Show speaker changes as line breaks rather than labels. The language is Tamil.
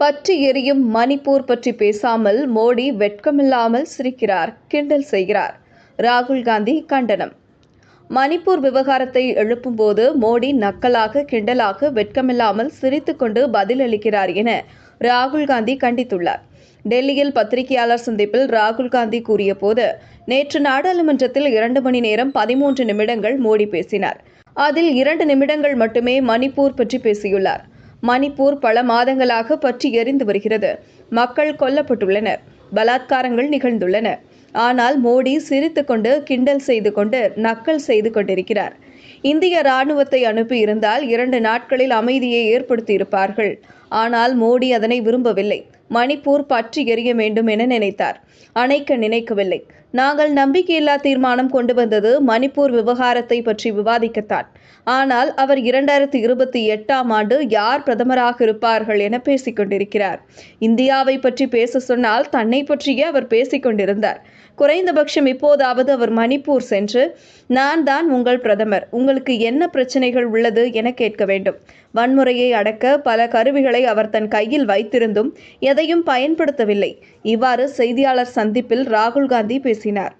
பற்றி எரியும் மணிப்பூர் பற்றி பேசாமல் மோடி வெட்கமில்லாமல் சிரிக்கிறார் கிண்டல் செய்கிறார். ராகுல் காந்தி கண்டனம். மணிப்பூர் விவகாரத்தை எழுப்பும்போது மோடி நக்கலாக கிண்டலாக வெட்கமில்லாமல் சிரித்துக்கொண்டு பதிலளிக்கிறார் என ராகுல் காந்தி கண்டித்துள்ளார். டெல்லியில் பத்திரிகையாளர் சந்திப்பில் ராகுல் காந்தி கூறியபோது நேற்று நாடாளுமன்றத்தில் இரண்டு மணி நேரம் பதிமூன்று நிமிடங்கள் மோடி பேசினார். அதில் இரண்டு நிமிடங்கள் மட்டுமே மணிப்பூர் பற்றி பேசியுள்ளார். மணிப்பூர் பல மாதங்களாக பற்றி எரிந்து வருகிறது. மக்கள் கொல்லப்பட்டுள்ளனர். பலாத்காரங்கள் நிகழ்ந்துள்ளன. ஆனால் மோடி சிரித்துக்கொண்டு கிண்டல் செய்து கொண்டு நக்கல் செய்து கொண்டிருக்கிறார். இந்திய ராணுவத்தை அனுப்பி இருந்தால் இரண்டு நாட்களில் அமைதியை ஏற்படுத்தியிருப்பார்கள். ஆனால் மோடி அதனை விரும்பவில்லை. மணிப்பூர் பற்றி எரிய வேண்டும் என நினைத்தார். அணைக்க நினைக்கவில்லை. நாங்கள் நம்பிக்கையில்லா தீர்மானம் கொண்டு வந்தது மணிப்பூர் விவகாரத்தை பற்றி விவாதிக்கத்தான். ஆனால் அவர் இரண்டாயிரத்தி இருபத்தி எட்டாம் ஆண்டு யார் பிரதமராக இருப்பார்கள் என பேசிக் கொண்டிருக்கிறார் இந்தியாவை பற்றி பேச சொன்னால் தன்னை பற்றியே அவர் பேசிக் கொண்டிருந்தார். குறைந்தபட்சம் இப்போதாவது அவர் மணிப்பூர் சென்று நான் தான் உங்கள் பிரதமர். உங்களுக்கு என்ன பிரச்சனைகள் உள்ளது என கேட்க வேண்டும். வன்முறையை அடக்க பல கருவிகளை அவர் தன் கையில் வைத்திருந்தும் எதையும் பயன்படுத்தவில்லை. இவ்வாறு செய்தியாளர் சந்திப்பில் ராகுல் காந்தி பேசினார்.